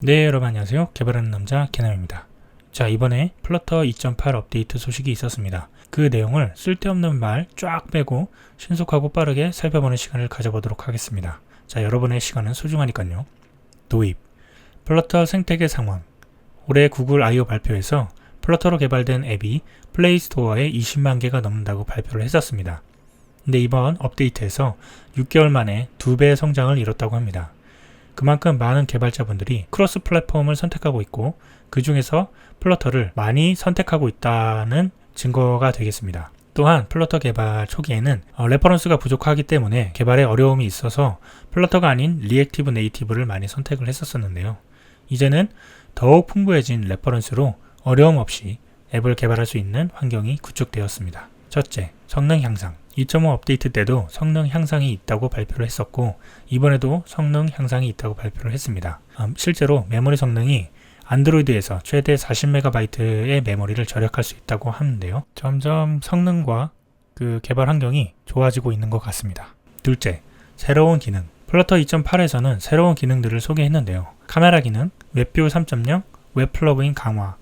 네 여러분 안녕하세요. 개발하는 남자 개남입니다. 자 이번에 플러터 2.8 업데이트 소식이 있었습니다. 그 내용을 쓸데없는 말 쫙 빼고 신속하고 빠르게 살펴보는 시간을 가져보도록 하겠습니다. 자 여러분의 시간은 소중하니까요. 도입. 플러터 생태계 상황. 올해 구글 I.O. 발표에서 플러터로 개발된 앱이 플레이스토어에 20만 개가 넘는다고 발표를 했었습니다. 근데 이번 업데이트에서 6개월 만에 2배 성장을 이뤘다고 합니다 그만큼 많은 개발자분들이 크로스 플랫폼을 선택하고 있고 그 중에서 플러터를 많이 선택하고 있다는 증거가 되겠습니다. 또한 플러터 개발 초기에는 어, 레퍼런스가 부족하기 때문에 개발에 어려움이 있어서 플러터가 아닌 리액티브 네이티브를 많이 선택을 했었었는데요. 이제는 더욱 풍부해진 레퍼런스로 어려움 없이 앱을 개발할 수 있는 환경이 구축되었습니다. 첫째, 성능 향상. 2.5 업데이트 때도 성능 향상이 있다고 발표를 했었고 이번에도 성능 향상이 있다고 발표를 했습니다. 음, 실제로 메모리 성능이 안드로이드에서 최대 40MB의 메모리를 절약할 수 있다고 하는데요. 점점 성능과 그 개발 환경이 좋아지고 있는 것 같습니다. 둘째, 새로운 기능. 플러터 2.8에서는 새로운 기능들을 소개했는데요. 카메라 기능, 웹뷰 3.0, 웹 플러그인 강화,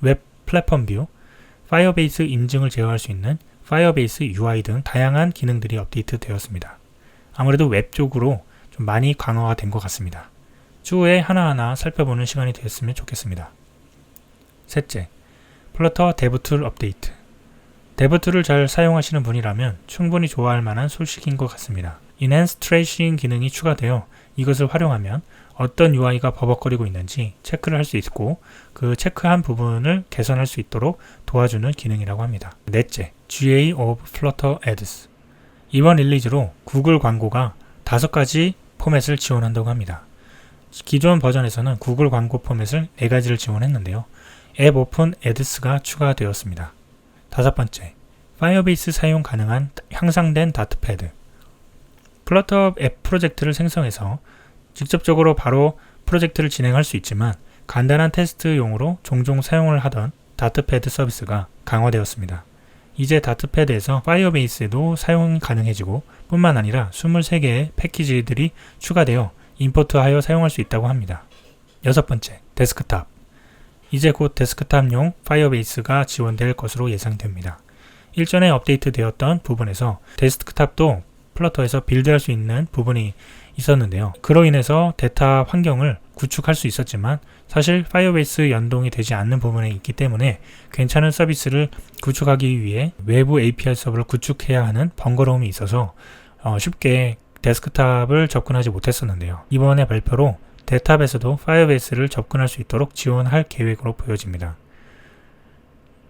웹 플랫폼 뷰, 파이어베이스 인증을 제어할 수 있는 파이어베이스 UI 등 다양한 기능들이 업데이트 되었습니다. 아무래도 웹 쪽으로 좀 많이 강화가 된 것 같습니다. 추후에 하나하나 살펴보는 시간이 되었으면 좋겠습니다. 셋째, 플러터 데브툴 업데이트. 데브툴을 잘 사용하시는 분이라면 충분히 좋아할 만한 소식인 것 같습니다. Enhanced Tracing 기능이 추가되어 이것을 활용하면 어떤 UI가 버벅거리고 있는지 체크를 할 수 있고 그 체크한 부분을 개선할 수 있도록 도와주는 기능이라고 합니다. 넷째, GA of Flutter Ads. 이번 릴리즈로 구글 광고가 다섯 가지 포맷을 지원한다고 합니다. 기존 버전에서는 구글 광고 포맷을 네 가지를 지원했는데요. 앱 오픈 애드스가 추가되었습니다. 다섯 번째, 파이어베이스 사용 가능한 향상된 다트패드. 플러터 앱 프로젝트를 생성해서 직접적으로 바로 프로젝트를 진행할 수 있지만 간단한 테스트용으로 종종 사용을 하던 다트패드 서비스가 강화되었습니다. 이제 다트패드에서 파이어베이스도 사용 가능해지고 뿐만 아니라 23개의 패키지들이 추가되어 임포트하여 사용할 수 있다고 합니다. 여섯 번째, 데스크탑. 이제 곧 데스크탑용 파이어베이스가 지원될 것으로 예상됩니다. 일전에 업데이트 되었던 부분에서 데스크탑도 플러터에서 빌드할 수 있는 부분이 있었는데요. 그로 인해서 데이터 환경을 구축할 수 있었지만 사실 파이어베이스 연동이 되지 않는 부분에 있기 때문에 괜찮은 서비스를 구축하기 위해 외부 API 서버를 구축해야 하는 번거로움이 있어서 어, 쉽게 데스크탑을 접근하지 못했었는데요. 이번에 발표로 데탑에서도 파이어베이스를 접근할 수 있도록 지원할 계획으로 보여집니다.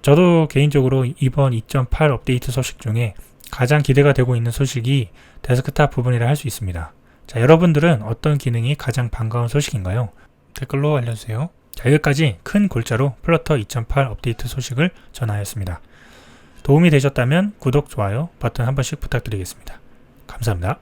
저도 개인적으로 이번 2.8 업데이트 소식 중에 가장 기대가 되고 있는 소식이 데스크탑 부분이라 할 수 있습니다. 자, 여러분들은 어떤 기능이 가장 반가운 소식인가요? 댓글로 알려주세요. 자, 여기까지 큰 골자로 플러터 2.8 업데이트 소식을 전하였습니다. 도움이 되셨다면 구독, 좋아요 버튼 한 번씩 부탁드리겠습니다. 감사합니다.